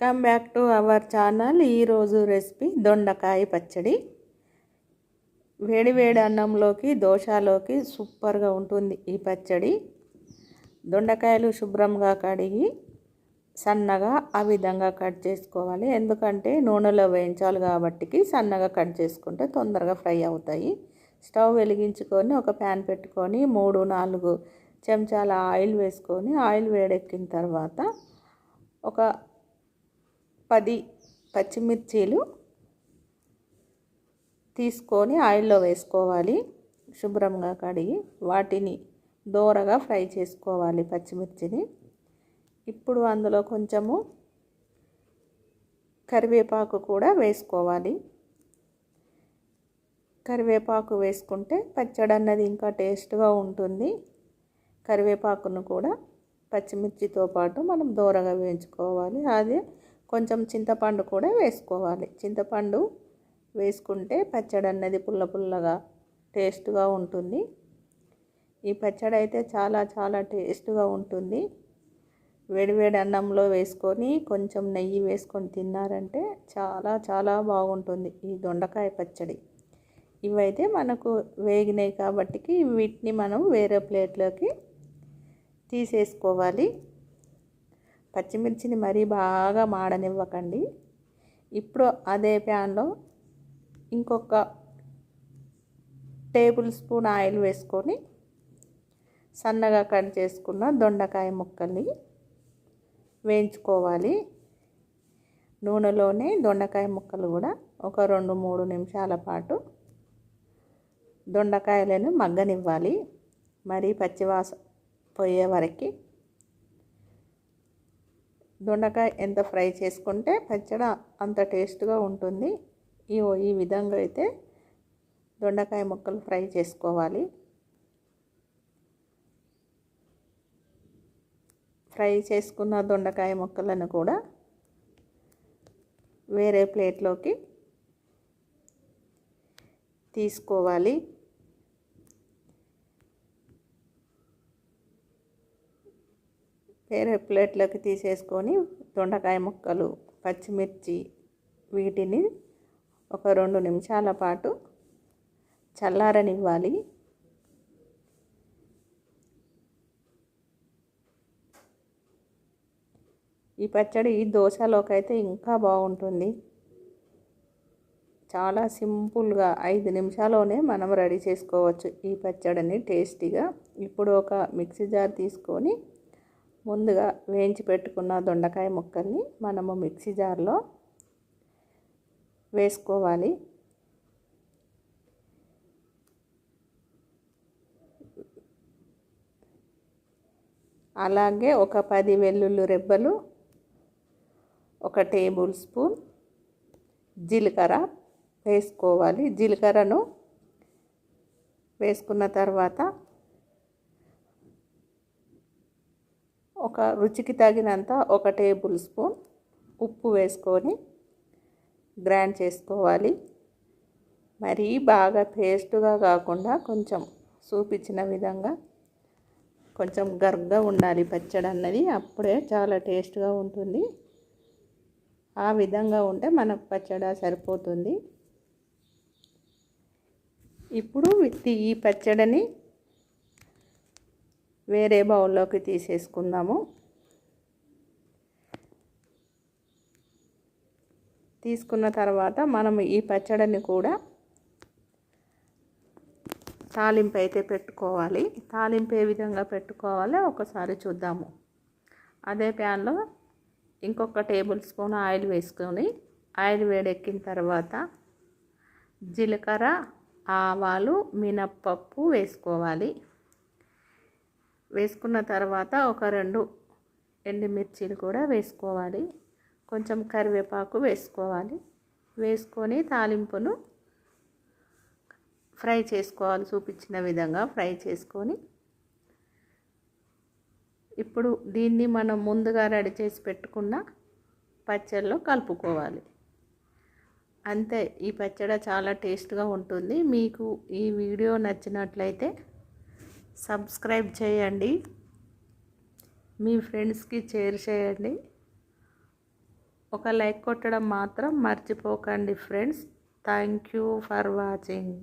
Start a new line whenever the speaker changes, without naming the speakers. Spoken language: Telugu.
Come back to our channel ఈరోజు రెసిపీ దొండకాయ పచ్చడి. వేడివేడి అన్నంలోకి దోశలోకి సూపర్గా ఉంటుంది ఈ పచ్చడి. దొండకాయలు శుభ్రంగా కడిగి సన్నగా ఆ విధంగా కట్ చేసుకోవాలి. ఎందుకంటే నూనెలో వేయించాలి కాబట్టి సన్నగా కట్ చేసుకుంటే తొందరగా ఫ్రై అవుతాయి. స్టవ్ వెలిగించుకొని ఒక ప్యాన్ పెట్టుకొని మూడు నాలుగు చెంచాల ఆయిల్ వేసుకొని ఆయిల్ వేడెక్కిన తర్వాత ఒక పది పచ్చిమిర్చీలు తీసుకొని ఆయిల్లో వేసుకోవాలి. శుభ్రంగా కడిగి వాటిని దోరగా ఫ్రై చేసుకోవాలి పచ్చిమిర్చిని. ఇప్పుడు అందులో కొంచెము కరివేపాకు కూడా వేసుకోవాలి. కరివేపాకు వేసుకుంటే పచ్చడి అన్నది ఇంకా టేస్ట్గా ఉంటుంది. కరివేపాకును కూడా పచ్చిమిర్చితో పాటు మనం దూరగా వేయించుకోవాలి. అదే కొంచెం చింతపండు కూడా వేసుకోవాలి. చింతపండు వేసుకుంటే పచ్చడి అన్నది పుల్ల పుల్లగా టేస్ట్గా ఉంటుంది. ఈ పచ్చడి అయితే చాలా చాలా టేస్ట్గా ఉంటుంది. వేడివేడి అన్నంలో వేసుకొని కొంచెం నెయ్యి వేసుకొని తిన్నారంటే చాలా చాలా బాగుంటుంది ఈ దొండకాయ పచ్చడి. ఇవైతే మనకు వేగినాయి కాబట్టి వీటిని మనం వేరే ప్లేట్లోకి తీసేసుకోవాలి. పచ్చిమిర్చిని మరీ బాగా మాడనివ్వకండి. ఇప్పుడు అదే ప్యాన్లో ఇంకొక టేబుల్ స్పూన్ ఆయిల్ వేసుకొని సన్నగా కట్ చేసుకున్న దొండకాయ ముక్కల్ని వేయించుకోవాలి. నూనెలోనే దొండకాయ ముక్కలు కూడా ఒక రెండు మూడు నిమిషాల పాటు దొండకాయలను మగ్గనివ్వాలి. మరీ పచ్చివాస పోయే వరకు దొండకాయ ఎంత ఫ్రై చేసుకుంటే పచ్చడి అంత టేస్ట్గా ఉంటుంది. ఈ ఈ విధంగా అయితే దొండకాయ ముక్కలు ఫ్రై చేసుకోవాలి. ఫ్రై చేసుకున్న దొండకాయ ముక్కలను కూడా వేరే ప్లేట్లోకి తీసుకోవాలి. వేరే ప్లేట్లోకి తీసేసుకొని దొండకాయ ముక్కలు పచ్చిమిర్చి వీటిని ఒక రెండు నిమిషాల పాటు చల్లారనివ్వాలి. ఈ పచ్చడి దోశలోకి అయితే ఇంకా బాగుంటుంది. చాలా సింపుల్గా ఐదు నిమిషాల్లోనే మనం రెడీ చేసుకోవచ్చు ఈ పచ్చడిని టేస్టీగా. ఇప్పుడు ఒక మిక్సీ జార్ తీసుకొని ముందుగా వేయించి పెట్టుకున్న దొండకాయ ముక్కల్ని మనము మిక్సీ జార్లో వేసుకోవాలి. అలాగే ఒక పది వెల్లుల్లి రెబ్బలు ఒక టేబుల్ స్పూన్ జీలకర్ర వేసుకోవాలి. జీలకర్రను వేసుకున్న తర్వాత ఒక రుచికి తగినంత ఒక టేబుల్ స్పూన్ ఉప్పు వేసుకొని గ్రైండ్ చేసుకోవాలి. మరీ బాగా పేస్ట్గా కాకుండా కొంచెం చూపించిన విధంగా కొంచెం గర్గా ఉండాలి పచ్చడి అన్నది. అప్పుడే చాలా టేస్ట్గా ఉంటుంది. ఆ విధంగా ఉంటే మనకు పచ్చడి సరిపోతుంది. ఇప్పుడు ఈ పచ్చడిని వేరే బౌల్లోకి తీసేసుకుందాము. తీసుకున్న తర్వాత మనం ఈ పచ్చడిని కూడా తాలింపు అయితే పెట్టుకోవాలి. తాలింపు ఏ విధంగా పెట్టుకోవాలో ఒకసారి చూద్దాము. అదే ప్యాన్లో ఇంకొక టేబుల్ స్పూన్ ఆయిల్ వేసుకొని ఆయిల్ వేడెక్కిన తర్వాత జీలకర్ర ఆవాలు మినప్పప్పు వేసుకోవాలి. వేసుకున్న తర్వాత ఒక రెండు ఎండుమిర్చీలు కూడా వేసుకోవాలి. కొంచెం కరివేపాకు వేసుకోవాలి. వేసుకొని తాలింపును ఫ్రై చేసుకోవాలి చూపించిన విధంగా ఫ్రై చేసుకొని. ఇప్పుడు దీన్ని మనం ముందుగా రెడీ చేసి పెట్టుకున్న పచ్చడిలో కలుపుకోవాలి. అంతే ఈ పచ్చడి చాలా టేస్ట్గా ఉంటుంది. మీకు ఈ వీడియో నచ్చినట్లయితే సబ్స్క్రైబ్ చేయండి. మీ ఫ్రెండ్స్కి షేర్ చేయండి. ఒక లైక్ కొట్టడం మాత్రం మర్చిపోకండి friends. Thank you for watching.